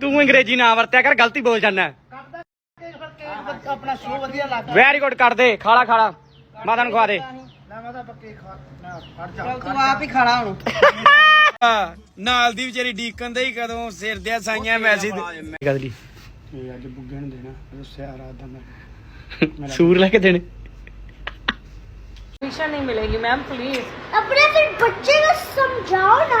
ਤੂੰ ਅੰਗਰੇਜ਼ੀ ਨਾ ਵਰਤਿਆ ਕਰ ਗਲਤੀ ਬੋਲ ਜਾਂਦਾ ਆਪਣਾ ਸ਼ੋਅ ਵਧੀਆ ਲੱਗਦਾ ਵੈਰੀ ਗੁੱਡ ਕਰ ਦੇ ਖਾਲਾ ਖਾਲਾ ਮਾਤਾ ਨੂੰ ਖਵਾ ਦੇ ਨਾ ਮੈਂ ਤਾਂ ਪੱਕੇ ਖਾ ਨਾ ਫੜ ਜਾ ਚਲ ਤੂੰ ਆਪ ਹੀ ਖਾਣਾ ਹੁਣ ਨਾਲ ਦੀ ਵਿਚਾਰੀ ਡੀਕਨ ਦੇ ਹੀ ਕਦੋਂ ਸਿਰ ਦੇ ਸਾਈਆਂ ਮੈਸੇਜ ਗਦਲੀ ਇਹ ਅੱਜ ਬੁੱਗੇ ਨੂੰ ਦੇਣਾ ਰੁੱਸਿਆ ਰਾਤ ਦਾ ਮੈਂ ਸੂਰ ਲੈ ਕੇ ਦੇਣੇ परमिशन नहीं मिलेगी मैम प्लीज अपने फिर बच्चे को समझाओ ना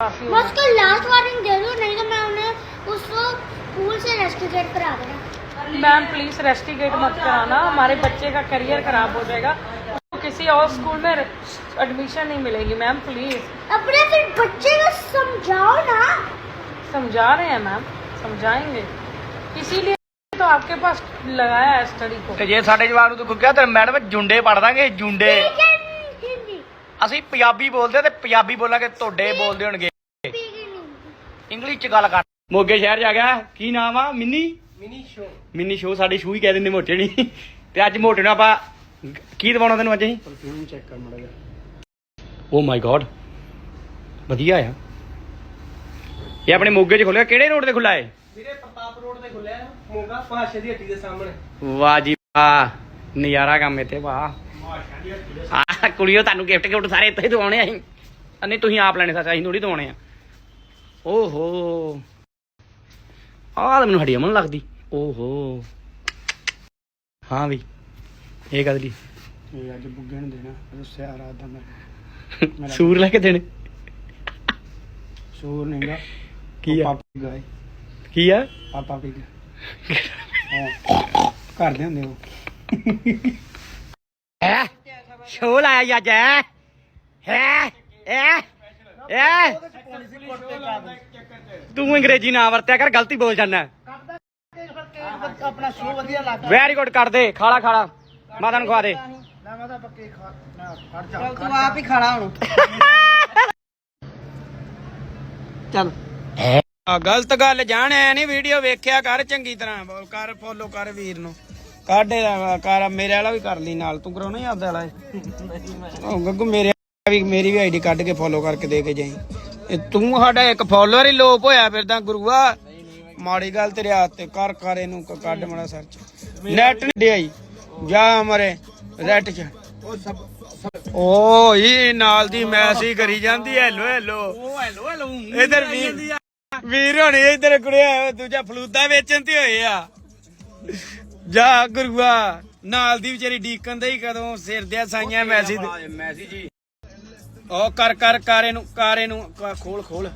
बस कल लास्ट वार्निंग दे दो नहीं तो मैं उन्हें उसको स्कूल से रेस्टिकेट करा देना मैम प्लीज रेस्टिकेट मत कराना हमारे बच्चे का करियर खराब हो जाएगा तो किसी और स्कूल में एडमिशन नहीं मिलेगी मैम प्लीज अपने फिर बच्चे को समझाओ ना समझा रहे हैं मैम समझाएंगे इसीलिए तो आपके पास लगाया है स्टडी को ये साढ़े जवाब तो क्या मैडम जुंडे पढ़ देंगे जुंडे ਅਸੀਂ ਪੰਜਾਬੀ ਬੋਲਦੇ ਤੇ ਪੰਜਾਬੀ ਬੋਲਾਂਗੇ ਤੁਹਾਡੇ ਬੋਲਦੇ ਹੋਣਗੇ। ਇੰਗਲਿਸ਼ ਚ ਗੱਲ ਕਰ। ਮੋਗੇ ਸ਼ਹਿਰ ਜਾ ਗਿਆ ਕੀ ਨਾਮ ਆ? Mini? Mini show. Mini show ਸਾਡੇ ਸ਼ੂ ਕਹਿ ਦਿੰਦੇ ਮੋਟੇ ਨਹੀਂ। ਤੇ ਅੱਜ ਮੋਟੇ ਨੂੰ ਆਪਾਂ ਕੀ ਦਵਾਉਣਾ ਤੈਨੂੰ ਅੱਜ ਅਸੀਂ? ਪਰਫਿਊਮ ਚੈੱਕ ਕਰ ਮੜਾ ਜਾ ਓ ਮਾਈ ਗॉड ਵਧੀਆ ਆ। ਇਹ ਆਪਣੇ ਮੋਗੇ 'ਚ ਖੁੱਲਿਆ ਕਿਹੜੇ ਰੋਡ ਤੇ ਖੁੱਲਾ ਏ? ਵੀਰੇ ਪ੍ਰਤਾਪ ਰੋਡ ਤੇ ਖੁੱਲਿਆ ਮੋਗਾ ਭਾਸ਼ਾ ਦੀ ਹੱਟੀ ਦੇ ਸਾਹਮਣੇ। ਵਾਹ ਜੀ ਵਾਹ। ਨਜ਼ਾਰਾ ਕੰਮ ਇੱਥੇ ਵਾਹ। ਆ ਕੁੜੀਓ ਤੁਹਾਨੂੰ ਗਿਫਟ ਗਿਫਟ ਸਾਰੇ ਇੱਥੇ ਦਵਾਉਣੇ ਆ ਅਸੀਂ। ਆ ਨਹੀਂ ਤੁਸੀਂ ਆਪ ਲੈਣੇ ਸੱਚ ਅਸੀਂ ਥੋੜੀ ਦਵਾਉਣੇ ਆ। ਓਹੋ। ਆਹ ਤਾਂ ਮੈਨੂੰ ਹੜੀ ਅਮਨ ਲੱਗਦੀ। ਓਹੋ। ਹਾਂ ਵੀ ਇਹ ਕਦ ਲਈ ਇਹ ਅੱਜ ਬੁੱਗੇ ਨੂੰ ਦੇਣਾ ਰੁੱਸਿਆ ਰਾਤ ਦਾ ਮੈਂ ਸੂਰ ਲੈ ਕੇ ਦੇਣੇ। ਸ਼ੋਰ ਨਹੀਂਗਾ। ਕੀ ਆ? ਪਾਪਾ ਗਾਏ। ਕੀ ਆ? ਪਾਪਾ ਪੀ ਹਾਂ। ਘਰ ਦੇ ਹੁੰਦੇ ਉਹ। ਸ਼ੋਅ ਲਾਇਆ ਜੀ। ਅੱਜ ਹੈ? ਹੈ? ਹੈ? ਤੂੰ ਅੰਗਰੇਜ਼ੀ ਨਾ ਵਰਤਿਆ ਕਰ ਗਲਤੀ ਬੋਲ ਜਾਂਦਾ। ਵੈਰੀ ਗੁੱਡ ਕੱਟ ਦੇ ਖਾਲਾ ਖਾਲਾ ਮਾਤਾ ਨੂੰ ਖਵਾ ਦੇ। ਨਾ ਮਾਤਾ ਗਲਤ ਗੱਲ ਜਾਣਿਆ ਨਹੀਂ ਵੀਡੀਓ ਵੇਖਿਆ ਕਰ ਚੰਗੀ ਤਰ੍ਹਾਂ। ਕਰ ਫੋਲੋ ਕਰ ਵੀਰ ਨੂੰ। ਕਾਢੇ ਦਾ ਕਰ ਮੇਰੇ ਵਾਲਾ ਵੀ ਕਰ ਲਈ ਨਾਲ। ਤੂੰ ਕਰਾਉਣਾ ਹੀ ਆਪਦਾ ਵਾਲਾ ਉਹ ਗੱਗੂ ਮੇਰੇ ਵੀ ਮੇਰੀ ਵੀ ਆਈਡੀ ਕੱਢ ਕੇ ਫੋਲੋ ਕਰਕੇ ਦੇ ਕੇ ਜਾਈ। ਇਹ ਤੂੰ ਸਾਡਾ ਇੱਕ ਫੋਲੋਅਰ ਹੀ ਲੋਪ ਹੋਇਆ ਫਿਰਦਾ ਗੁਰੂਆ। ਮਾੜੀ ਗੱਲ ਤੇਰੇ ਹੱਥ ਤੇ ਕਰ ਕਰ ਇਹਨੂੰ ਕੱਢ ਮੜਾ ਸਰਚ ਨੈਟ ਨਹੀਂ ਆਈ ਜਾ ਮਰੇ ਰੈਟ ਚ। ਉਹ ਸਭ ਓ ਇਹ ਨਾਲ ਦੀ ਮੈਸੇਜ ਕਰੀ ਜਾਂਦੀ ਹੈਲੋ ਹੈਲੋ ਉਹ ਹੈਲੋ ਹੈਲੋ ਇਧਰ ਵੀਰ ਵੀਰ ਹੋਣੀ ਇਧਰ ਕੁੜਿਆ ਦੂਜਾ ਫਲੂਦਾ ਵੇਚਣ ਤੇ ਹੋਏ ਆ। ਜਾ ਗੁਰੂਆ ਨਾਲ ਦੀ ਵਿਚਾਰੀ ਡੀਕਨ ਦੇ ਹੀ ਕਦੋਂ ਸਿਰ ਦੇ। ਸਾਈਆਂ ਮੈਸੇਜ ਮੈਸੇਜ ਜੀ। ਉਹ ਕਰ ਕਰ ਕਰ ਇਹਨੂੰ ਕਰ ਕ- ਖੋਲ ਖੋਲ।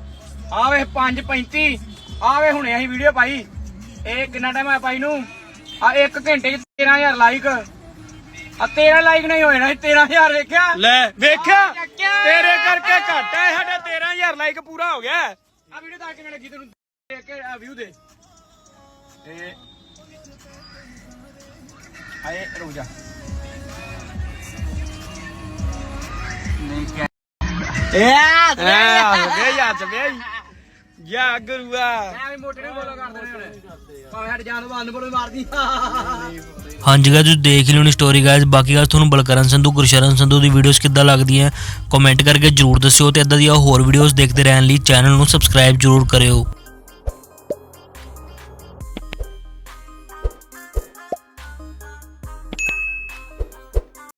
ਆਵੇ 5:35 ਆਵੇ ਹੁਣੇ ਅਸੀਂ ਵੀਡੀਓ ਪਾਈ। ਇਹ ਕਿੰਨਾ ਟਾਈਮ ਆ ਪਾਈ ਨੂੰ? ਆ 1 ਘੰਟੇ ਚ 13000 ਲਾਈਕ ਆ 13 ਲਾਈਕ ਨਹੀਂ ਹੋਏ ਨਾ 13000 ਵੇਖਿਆ। ਲੈ ਵੇਖਿਆ? ਤੇਰੇ ਕਰਕੇ ਘੱਟ ਹੈ ਸਾਡਾ 13000 ਲਾਈਕ ਪੂਰਾ ਹੋ ਗਿਆ। ਆ ਵੀਡੀਓ ਤਾਂ ਕਿਵੇਂ ਲੱਗੀ ਤੈਨੂੰ? ਦੇਖ ਕੇ ਵਿਊ ਦੇ। ਤੇ ਆਏ ਰੁਕ ਜਾ। ਏ ਆ ਗਿਆ ਯਾਰ ਚਬੇ ਯਾ ਗੁਰੂਆ। ਐਵੇਂ ਮੋਟੇ ਨੂੰ ਬੋਲੋ ਕਰ ਦੇਣੇ ਹੁਣ। ਭਾਵੇਂ ਸਾਡੇ ਜਾਨ ਬੰਨ ਬੋਲੋ ਮਾਰਦੀ। ਹਾਂਜੀ ਗਾਇਸ ਤੁਸੀਂ ਦੇਖ ਹੀ ਲਿਓਣੀ ਸਟੋਰੀ ਗਾਇਸ ਬਾਕੀ ਗੱਲ ਤੁਹਾਨੂੰ ਬਲਕਰਨ ਸੰਧੂ ਗੁਰਸ਼ਰਨ ਸੰਧੂ ਦੀ ਵੀਡੀਓਜ਼ ਕਿੱਦਾਂ ਲੱਗਦੀਆਂ ਕਮੈਂਟ ਕਰਕੇ ਜਰੂਰ ਦੱਸਿਓ ਤੇ ਇਦਾਂ ਦੀਆਂ ਹੋਰ ਵੀਡੀਓਜ਼ ਦੇਖਦੇ ਰਹਿਣ ਲਈ ਚੈਨਲ ਨੂੰ ਸਬਸਕ੍ਰਾਈਬ ਜਰੂਰ ਕਰਿਓ।